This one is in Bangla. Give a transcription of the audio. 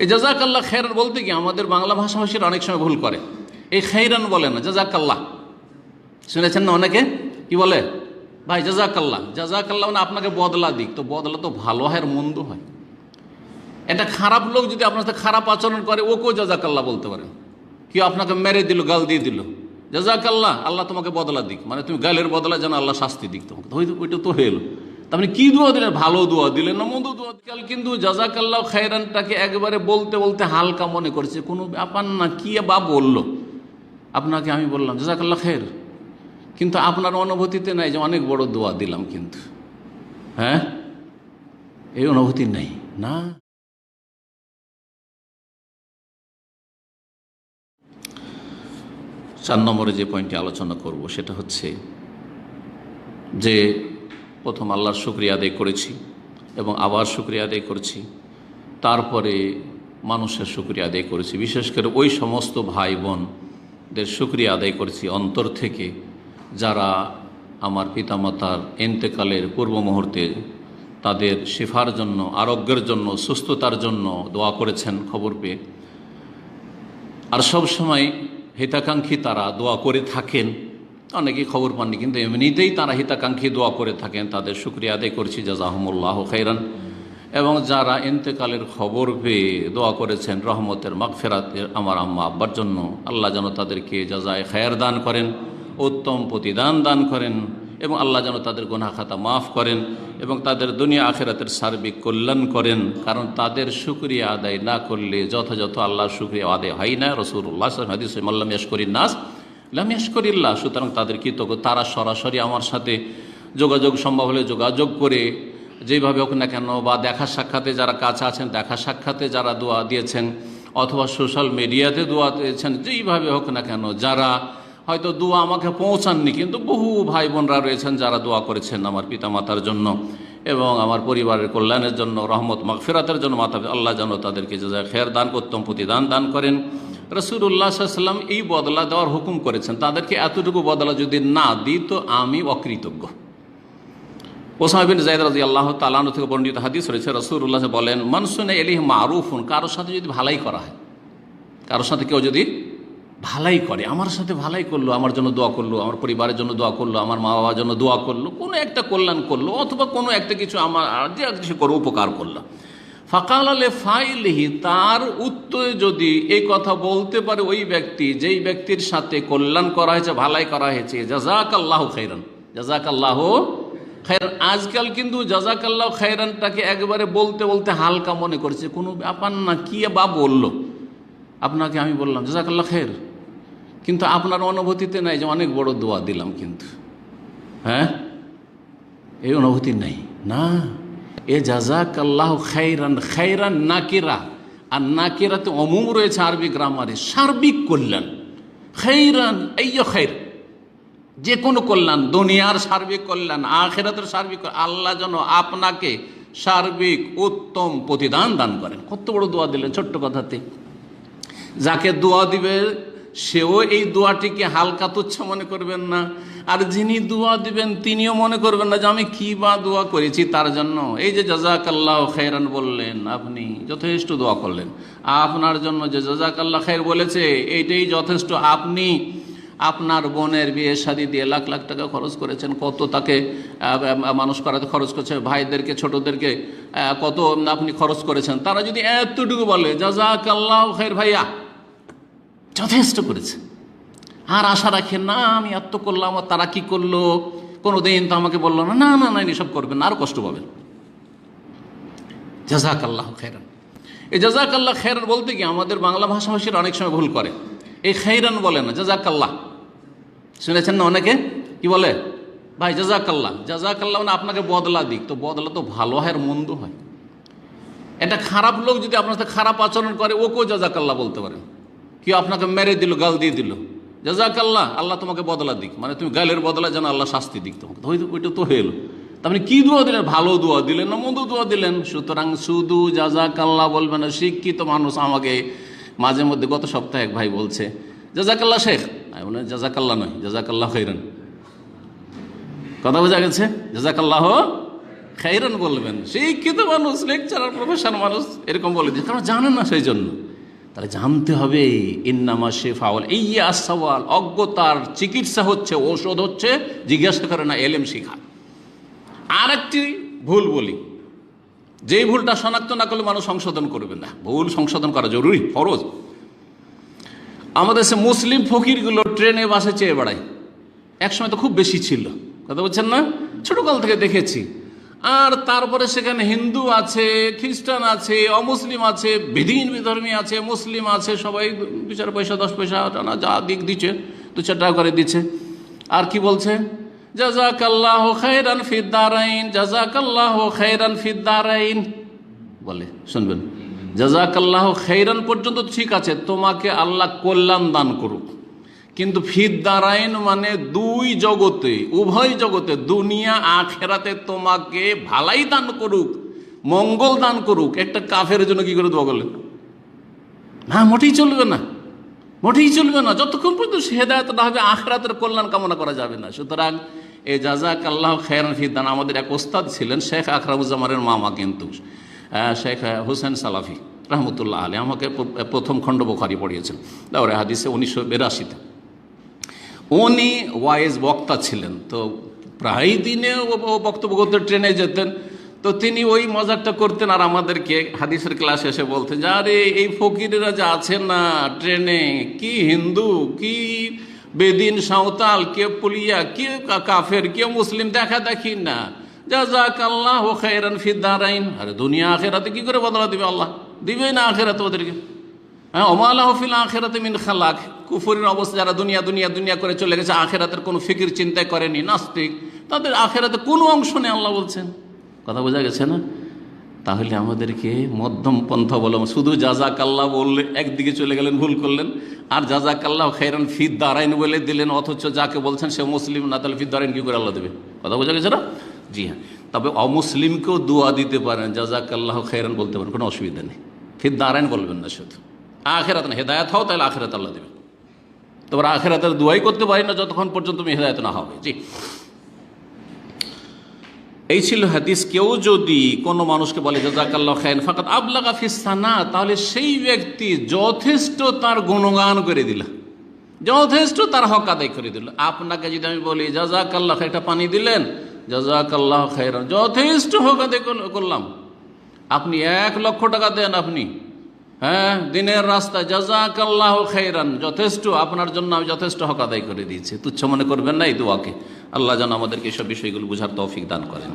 এই জাজাকাল্লাহ খেরান বলতে কি, আমাদের বাংলা ভাষাভাষীরা অনেক সময় ভুল করে। এই খেরান বলে না, জাজাকাল্লাহ। শুনেছেন না অনেকে? কি বলে? ভাই, জাজাকাল্লাহ। জাজাকাল্লাহ মানে আপনাকে বদলা দিক। তো বদলা তো ভালো হয় আর মন্দ হয়। একটা খারাপ লোক যদি আপনার সাথে খারাপ আচরণ করে, ওকেও জাজাকাল্লাহ বলতে পারেন কেউ আপনাকে মেরে দিল, গাল দিয়ে দিল। জাজাকাল্লাহ, আল্লাহ তোমাকে বদলা দিক। মানে তুমি গালের বদলা যেন আল্লাহ শাস্তি দিক তোমাকে। তো ওইটা তো হয়ে এলো। তার মানে কি দোয়া দিলেন? ভালো দোয়া দিলেন না মন্দ দোয়া কাল কিন্তু জাজাকাল্লাহ খায়রানটাকে একবারে বলতে বলতে হালকা মনে করছে। কোনো ব্যাপার না, কি বা বলল? আপনাকে আমি বললাম, জাজাকাল্লাহ খের কিন্তু আপনার অনুভূতিতে নাই যে অনেক বড় দোয়া দিলাম কিন্তু। হ্যাঁ? এই অনুভূতি নেই, না? চার নম্বরে যে পয়েন্টটি আলোচনা করব সেটা হচ্ছে যে প্রথম আল্লাহর শুক্রিয়া আদায় করেছি এবং আবার শুক্রিয়া আদায় করেছি। তারপরে মানুষের শুক্রিয়া আদায় করেছি। বিশেষ করে ওই সমস্ত ভাই বোনদের শুক্রিয়া আদায় করেছি অন্তর থেকে, যারা আমার পিতামাতার এন্তেকালের পূর্ব মুহূর্তে তাদের শেফার জন্য, আরোগ্যের জন্য, সুস্থতার জন্য দোয়া করেছেন খবর পেয়ে। আর সব সময় হিতাকাঙ্ক্ষী তারা দোয়া করে থাকেন। অনেকেই খবর পাননি, কিন্তু এমনিতেই তারা হিতাকাঙ্ক্ষী দোয়া করে থাকেন, তাদের শুক্রিয়া আদায় করছি, জাজাহমুল্লাহ খাইরান এবং যারা ইন্তেকালের খবর পেয়ে দোয়া করেছেন, রহমতের মাগফেরাতের আমার আম্মা আব্বার জন্য, আল্লাহ যেন তাদেরকে যাজায় খায়ের দান করেন, উত্তম প্রতিদান দান করেন, এবং আল্লাহ যেন তাদের গোনা খাতা মাফ করেন, এবং তাদের দুনিয়া আখেরাতের সার্বিক কল্যাণ করেন, কারণ তাদের শুক্রিয়া আদায় না করলে যথাযথ আল্লাহর শুক্রিয়া আদায় হয় না। রসুল্লাহ হাদিস, মাল্লাম ইয়াসকরিন নাস লাম ইয়াসকরিল্লাহ সুতরাং তাদের কৃতজ্ঞ। তারা সরাসরি আমার সাথে যোগাযোগ সম্ভব হলে যোগাযোগ করে যেইভাবে হোক না কেন, বা দেখা সাক্ষাতে যারা কাছে আছেন, দেখা সাক্ষাতে যারা দোয়া দিয়েছেন, অথবা সোশ্যাল মিডিয়াতে দোয়া দিয়েছেন, যেইভাবে হোক না কেন, যারা হয়তো দোয়া আমাকে পৌঁছাননি, কিন্তু বহু ভাই বোনরা রয়েছেন যারা দোয়া করেছেন আমার পিতামাতার জন্য এবং আমার পরিবারের কল্যাণের জন্য, রহমত, মাগফিরাতের জন্য মাতা আল্লাহ যেন তাদেরকে যে খেয়ার দান করতাম প্রতিদান দান করেন। রসুল্লাহ সাল্লাম এই বদলা দেওয়ার হুকুম করেছেন। তাদেরকে এতটুকু বদলা যদি না দিই, তো আমি অকৃতজ্ঞ। ওসামা বিন জায়দ রাজি আল্লাহ তালানু থেকে বর্ণিত হাদিস রয়েছে রসুল্লাহ বলেন মনসুনে এলিহ মারুফুন কারোর সাথে যদি ভালাই করা হয়, কারোর সাথে কেউ যদি ভালাই করে, আমার সাথে ভালাই করল, আমার জন্য দোয়া করল, আমার পরিবারের জন্য দোয়া করল, আমার মা বাবার জন্য দোয়া করল, কোনো একটা কল্যাণ করল, অথবা কোনো একটা কিছু আমার যে কিছু করো উপকার করল। ফাকাল ফাইলিহি, তার উত্তরে যদি এই কথা বলতে পারে ওই ব্যক্তি, যেই ব্যক্তির সাথে কল্যাণ করা হয়েছে, ভালাই করা হয়েছে জাজাক আল্লাহ খাইরান জাজাক আল্লাহ খাইরান আজকাল কিন্তু জাজাক আল্লাহ খাইরানটাকে একবারে বলতে বলতে হালকা মনে করছে। কোনো ব্যাপার না, কি বা বলল? আপনাকে আমি বললাম জাজাক আল্লাহ খের কিন্তু আপনার অনুভূতিতে নাই যে অনেক বড় দোয়া দিলাম কিন্তু। হ্যাঁ? এই অনুভূতি নাই। না। এ জাজাক আল্লাহ খাইরান খাইরান নাকিরা। আর নাকিরাতে অমুম রয়েছে আরবি গ্রামারে, সার্বিক কল্যাণ। খাইরান এই খাইর। যে কোনো কল্যাণ, দুনিয়ার সার্বিক কল্যাণ, আখেরাতের সার্বিক আল্লাহ যেন আপনাকে সার্বিক, উত্তম প্রতিদান দান করেন। কত বড় দোয়া দিলেন ছোট্ট কথাতে। যাকে দোয়া দিবে সেও এই দোয়াটিকে হালকা তুচ্ছ মনে করবেন না। আর যিনি দোয়া দিবেন, তিনিও মনে করবেন না যে আমি কি বা দোয়া করেছি তার জন্য। এই যে জাজাক আল্লাহ খেরান বললেন আপনি, যথেষ্ট দোয়া করলেন। আপনার জন্য যে জাজাক আল্লাহ খের বলেছে, এইটাই যথেষ্ট। আপনি আপনার বোনের বিয়ে শাদি দিয়ে লাখ লাখ টাকা খরচ করেছেন, কত তাকে মানুষ করাতে খরচ করছে, ভাইদেরকে, ছোটদেরকে কত আপনি খরচ করেছেন। তারা যদি এতটুকু বলে জাজাক আল্লাহ খের ভাইয়া যথেষ্ট করেছে। আর আশা রাখেন না, আমি এত করলাম, আর তারা কি করল? কোনো দিন তো আমাকে বলল না না না না, এসব করবেন না আরও কষ্ট পাবেন। জাজাক আল্লাহ খেরান এই জাজাক আল্লাহ খেরান বলতে কি, আমাদের বাংলা ভাষাভাষীরা অনেক সময় ভুল করে। এই খেরান বলে না জাজাক আল্লাহ শুনেছেন না অনেকে? কি বলে? ভাই জাজাক আল্লাহ জাজাক আল্লাহ মানে আপনাকে বদলা দিক, তো বদলা তো ভালো হয় আর মন্দ হয়। একটা খারাপ লোক যদি আপনার সাথে খারাপ আচরণ করে, ওকেও জাজাক আল্লাহ বলতে পারেন। কেউ আপনাকে মেরে দিল, গাল দিয়ে দিল। জাজাক আল্লাহ আল্লাহ তোমাকে বদলা দিক। মানে তুমি গালের বদলা যেন আল্লাহ শাস্তি দিক তোমাকে। ওইটা তো হয়ে এলো। তার মানে কি দোয়া দিলেন? ভালো দোয়া দিলেন না মন্দ দোয়া দিলেন। সুতরাং শুধু জাজাক আল্লাহ বলবেন না, শিক্ষিত মানুষ আমাকে মাঝে মধ্যে গত সপ্তাহে এক ভাই বলছে, জাজাকাল্লাহ শেখ। আমি বললাম, জাজাকাল্লাহ নয়, জাজাকাল্লাহ খৈরান কথা বোঝা গেছে? জাজাকাল্লাহ খাইরান বলবেন। শিক্ষিত মানুষ, লেকচারার প্রফেশন মানুষ, এরকম বলে কারণ জানেন না সেই জন্য তাহলে জানতে হবে, ইন্নামা শেফাওয়াল এই আসাওয়াল অজ্ঞতার চিকিৎসা হচ্ছে, ঔষধ হচ্ছে, জিজ্ঞাসা করে না, এলেম শিখা। আর একটি ভুল বলি, যেই ভুলটা শনাক্ত না করলে মানুষ সংশোধন করবে না। ভুল সংশোধন করা জরুরি, ফরজ। আমাদের সে মুসলিম ফকিরগুলো ট্রেনে, বাসে চেয়ে বেড়ায়। একসময় তো খুব বেশি ছিল। কথা বলছেন না? ছোটকাল থেকে দেখেছি। আর তারপরে সেখানে হিন্দু আছে, খ্রিস্টান আছে, অমুসলিম আছে বেদিন বিধর্মী আছে, মুসলিম আছে, সবাই দু চার পয়সা, দশ পয়সা, টানা যা দিক দিচ্ছে, দু চার টাকা করে দিচ্ছে। আর কি বলছে? জাজাকাল্লাহ খায়রান ফিদ্দারাইন জাজাকাল্লাহ খায়রান ফিদ্দারাইন বলে, শুনবেন। জাজাকাল্লাহ খাইরান পর্যন্ত ঠিক আছে, তোমাকে আল্লাহ কল্যাণ দান করুক। কিন্তু ফিদ্দারাইন মানে দুই জগতে, উভয় জগতে, দুনিয়া আখেরাতে তোমাকে ভালাই দান করুক, মঙ্গল দান করুক, একটা কাফের জন্য কি করে দোয়া না, মোটেই চলবে না, মোটেই চলবে না, যতক্ষণ পর্যন্ত হেদায়ত না হবে, আখরাতের কল্যাণ কামনা করা যাবে না। সুতরাং এই জাজাক আল্লাহ খেয়ারান ফিদ্দান আমাদের এক ওস্তাদ ছিলেন শেখ আকরামুজ্জামানের মামা কিন্তু শেখ হোসেন সালাফি, রহমতুল্লাহ আলী আমাকে প্রথম খণ্ড বোখারি পড়িয়েছেন। তারপরে হাদিসে উনিশশো বিরাশিতে। উনি ওয়াইজ বক্তা ছিলেন। তো প্রায় দিনে ও ও বক্তব্য করতে ট্রেনে যেতেন। তো তিনি ওই মজাকটা করতেন আর আমাদেরকে হাদিসের ক্লাস এসে বলতেন যে, আরে, এই ফকিরেরা যা আছেন না ট্রেনে, কি হিন্দু, কি বেদিন সাঁওতাল, কে পুলিয়া, কে কাফের, কে মুসলিম, দেখা দেখি না। যা যাক আল্লাহ খায়রান ফিদ্দারাইন আরে, দুনিয়া আখেরাতে কি করে বদলা দিবে আল্লাহ? দিবে না আখেরাতে ওদেরকে। হ্যাঁ ওমালাহফিল আখেরাতে মিন খালাক। কুফুরের অবস্থা যারা দুনিয়া দুনিয়া দুনিয়া করে চলে গেছে, আখেরাতের কোনো ফিকির চিন্তা করেনি, নাস্তিক, তাদের আখেরাতে কোনো অংশ নেই, আল্লাহ বলছেন। কথা বোঝা গেছে না? তাহলে আমাদেরকে মধ্যম পন্থা বলো শুধু আল্লাহ বললে একদিকে চলে গেলেন, ভুল করলেন, আর জাজাক আল্লাহ খাইরান ফিদ দারাইন বলে দিলেন, অথচ যাকে বলছেন সে মুসলিম, না তাহলে ফিদ দারাইন কী করে আল্লাহ দেবে? কথা বোঝা গেছে না? জি হ্যাঁ। তবে অমুসলিমকেও দোয়া দিতে পারেন জাজাক আল্লাহ খাইরান বলতে পারেন, কোনো অসুবিধা নেই। ফিদ দারাইন বলবেন না শুধু। আখেরাত না, হেদায়ত হও, তাহলে আখেরাত আল্লাহ দেবে তোমরা আখেরাতের দোয়াই করতে পারি না, যতক্ষণ পর্যন্ত তুমি হেদায়ত না হবে। জি। এই ছিল হাদিস, কেউ যদি কোনো মানুষকে বলে, জাজাকাল্লাহ খায়ন ফাকাত আবলাগা ফিসানা তাহলে সেই ব্যক্তি যথেষ্ট তার গুণগান করে দিল। যথেষ্ট তার হক আদায় করে দিল। আপনাকে যদি আমি বলি, জাজাকাল্লাহ একটা পানি দিলেন, জাজাকাল্লাহ খায়রান যথেষ্ট হক আদায় করল- করলাম। আপনি এক লক্ষ টাকা দেন, আপনি হ্যাঁ দিনের রাস্তায় জাজাকাল্লাহ খাইরান, যথেষ্ট, আপনার জন্য আমি যথেষ্ট হক আদায় করে দিয়েছি। তুচ্ছ মনে করবেন না এই দোয়াকে। আল্লাহ যেন আমাদেরকে এসব বিষয়গুলো বুঝার তৌফিক দান করেন।